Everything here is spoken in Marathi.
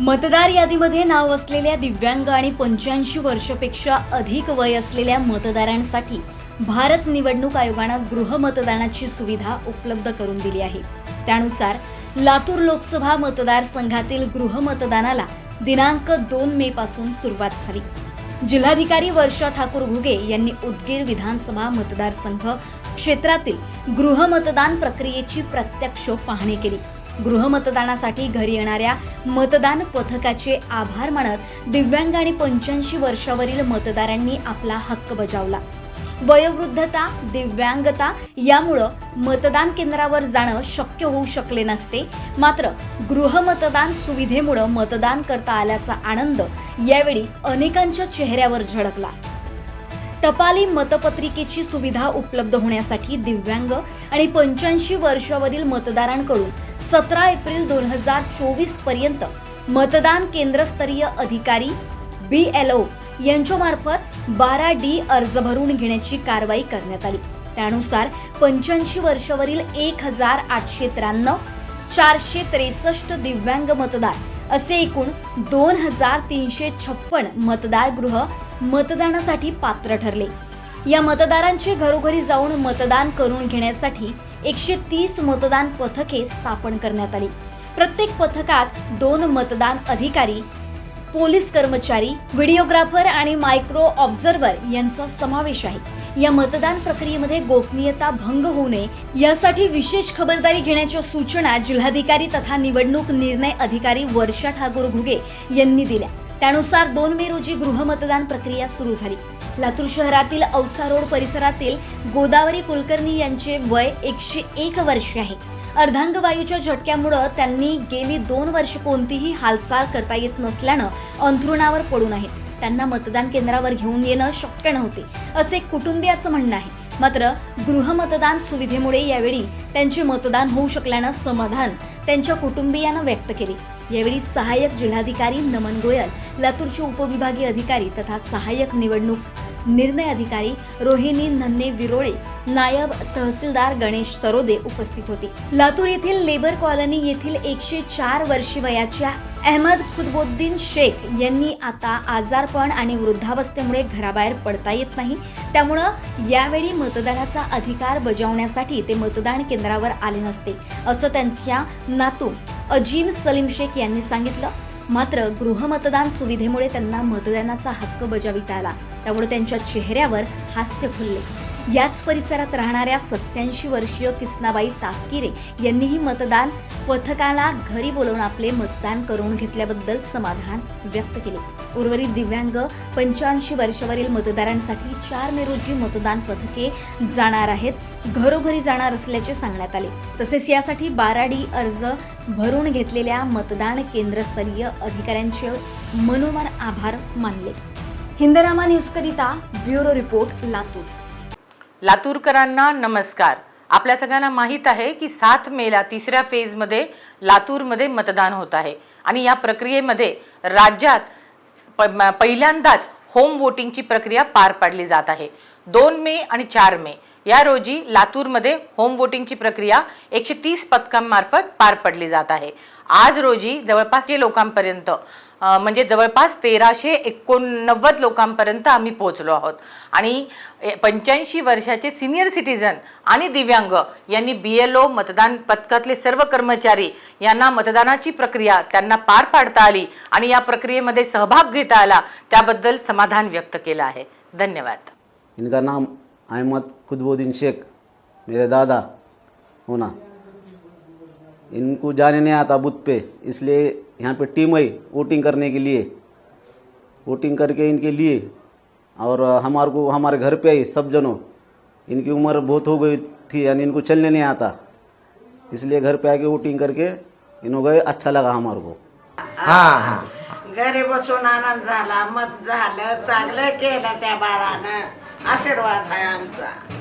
मतदार यादीमध्ये नाव असलेल्या दिव्यांग आणि पंच्याऐंशी वर्षापेक्षा अधिक वय असलेल्या मतदारांसाठी भारत निवडणूक आयोगानं गृहमतदानाची सुविधा उपलब्ध करून दिली आहे. त्यानुसार लातूर लोकसभा मतदारसंघातील गृहमतदानाला दिनांक दोन मे पासून सुरुवात झाली. जिल्हाधिकारी वर्षा ठाकूर घुगे यांनी उदगीर विधानसभा मतदारसंघ क्षेत्रातील गृहमतदान प्रक्रियेची प्रत्यक्ष पाहणी केली. गृहमतदानासाठी घरी येणाऱ्या मतदान पथकाचे आभार मानत दिव्यांग आणि पंच्याऐंशी वर्षावरील मतदारांनी आपला हक्क बजावला. वयोवृद्धता दिव्यांगता यामुळं मतदान केंद्रावर जाणं शक्य होऊ शकले नसते. मात्र गृहमतदान सुविधेमुळं मतदान करता आल्याचा आनंद यावेळी अनेकांच्या चेहऱ्यावर झळकला. टपाली मतपत्रिकेची सुविधा उपलब्ध होण्यासाठी दिव्यांग आणि पंच्याऐंशी वर्षावरील मतदारांकडून सतरा एप्रिल दोन हजार चोवीसपर्यंत मतदान केंद्रस्तरीय अधिकारी बी एल ओ यांच्यामार्फत बारा डी अर्ज भरून घेण्याची कारवाई करण्यात आली. त्यानुसार पंच्याऐंशी वर्षावरील एक हजार आठशे त्र्याण्णव चारशे त्रेसष्ट दिव्यांग मतदार असे एकूण दोन हजार तीनशे छप्पन मतदार गृह मतदानासाठी पात्र ठरले. या मतदारांचे घरोघरी जाऊन मतदान करून घेण्यासाठी एकशे तीस मतदान पथके स्थापन करण्यात आली. प्रत्येक पथकात दोन मतदान अधिकारी पोलीस कर्मचारी व्हिडिओग्राफर आणि मायक्रो ऑब्झर्व्हर यांचा समावेश आहे. या मतदान प्रक्रियेमध्ये गोपनीयता भंग होऊ नये यासाठी विशेष खबरदारी घेण्याच्या सूचना जिल्हाधिकारी तथा निवडणूक निर्णय अधिकारी वर्षा ठाकूर घुगे यांनी दिल्या. त्यानुसार दोन मे रोजी गृहमतदान प्रक्रिया सुरू झाली. लातूर शहरातील औसा रोड परिसरातील गोदावरी कुलकर्णी यांचे वय एकशे एक वर्ष आहे. अर्धांगवायूच्या झटक्यामुळं त्यांनी गेली दोन वर्ष कोणतीही हालचाल करता येत नसल्यानं अंथरुणावर पडून आहेत. त्यांना मतदान केंद्रावर घेऊन येणं शक्य नव्हते असे कुटुंबियाचं म्हणणं आहे. मात्र गृहमतदान सुविधेमुळे यावेळी त्यांचे मतदान होऊ शकल्यानं समाधान त्यांच्या कुटुंबियानं व्यक्त केले. यावेळी सहाय्यक जिल्हाधिकारी नमन गोयल लातूरचे उपविभागीय अधिकारी तथा सहाय्यक निवडणूक निर्णय अधिकारी रोहिणी नन्हे विरोळे नायब तहसीलदार गणेश सरोदे उपस्थित होते. लातूर येथील लेबर कॉलनी येथील एकशे चार वर्षी वयाच्या अहमद खुदबुद्दीन शेख यांनी आता आजारपण आणि वृद्धावस्थेमुळे घराबाहेर पडता येत नाही. त्यामुळं यावेळी मतदानाचा अधिकार बजावण्यासाठी ते मतदान केंद्रावर आले नसते असं त्यांच्या नातू अजीम सलीम शेख यांनी सांगितलं. मात्र गृहमतदान सुविधेमुळे त्यांना मतदानाचा हक्क बजाविता आला. त्यामुळे त्यांच्या चेहऱ्यावर हास्य खुलले. याच परिसरात राहणाऱ्या सत्याऐंशी वर्षीय किसनाबाई तापकिरे यांनीही मतदान पथकाला घरी बोलवून आपले मतदान करून घेतल्याबद्दल समाधान व्यक्त केले. उर्वरित दिव्यांग पंच्याऐंशी वर्षावरील मतदारांसाठी चार मे रोजी मतदान पथके जाणार आहेत. घरोघरी जाणार असल्याचे सांगण्यात आले. तसेच यासाठी बाराडी अर्ज भरून घेतलेल्या मतदान केंद्रस्तरीय अधिकाऱ्यांचे मनोमन आभार मानले. हिंदरामा न्यूजकरिता ब्युरो रिपोर्ट लातूर. लातूरकरांना नमस्कार. आपल्या सगळ्यांना माहीत आहे की सात मेला तिसऱ्या फेजमध्ये लातूरमध्ये मतदान होत आहे. आणि या प्रक्रियेमध्ये राज्यात पहिल्यांदाच होम वोटिंगची प्रक्रिया पार पाडली जात आहे. दोन मे आणि चार मे. या रोजी लातूरमध्ये होम वोटिंगची प्रक्रिया एकशे तीस पथकांमार्फत पार पडली जात आहे. आज रोजी जवळपास हे लोकांपर्यंत म्हणजे जवळपास तेराशे एकोणनव्वद लोकांपर्यंत आम्ही पोहोचलो आहोत. आणि पंच्याऐंशी वर्षाचे सिनियर सिटीजन आणि दिव्यांग यांनी बी एल ओ मतदान पथकातले सर्व कर्मचारी यांना मतदानाची प्रक्रिया त्यांना पार पाडता आली आणि या प्रक्रियेमध्ये सहभाग घेता आला. त्याबद्दल समाधान व्यक्त केलं आहे. धन्यवाद. इनका नाम अहमद खुदबुद्दीन शेख मेरे दादा होना। इनको जाने नहीं आता बूथ पे इसलिए यहाँ पे टीम आई वोटिंग करने के लिए। वोटिंग करके इनके लिए और हमारे को हमारे घर पे आई सब जनों। इनकी उम्र बहुत हो गई थी यानी इनको चलने नहीं आता। इसलिए घर पे आके वोटिंग करके इन्हों गए अच्छा लगा हमारे को। हां हां घरी बसून आनंद झाला मत झालं चांगलं केलं त्या बाळानं। आशीर्वाद आहे आमचा.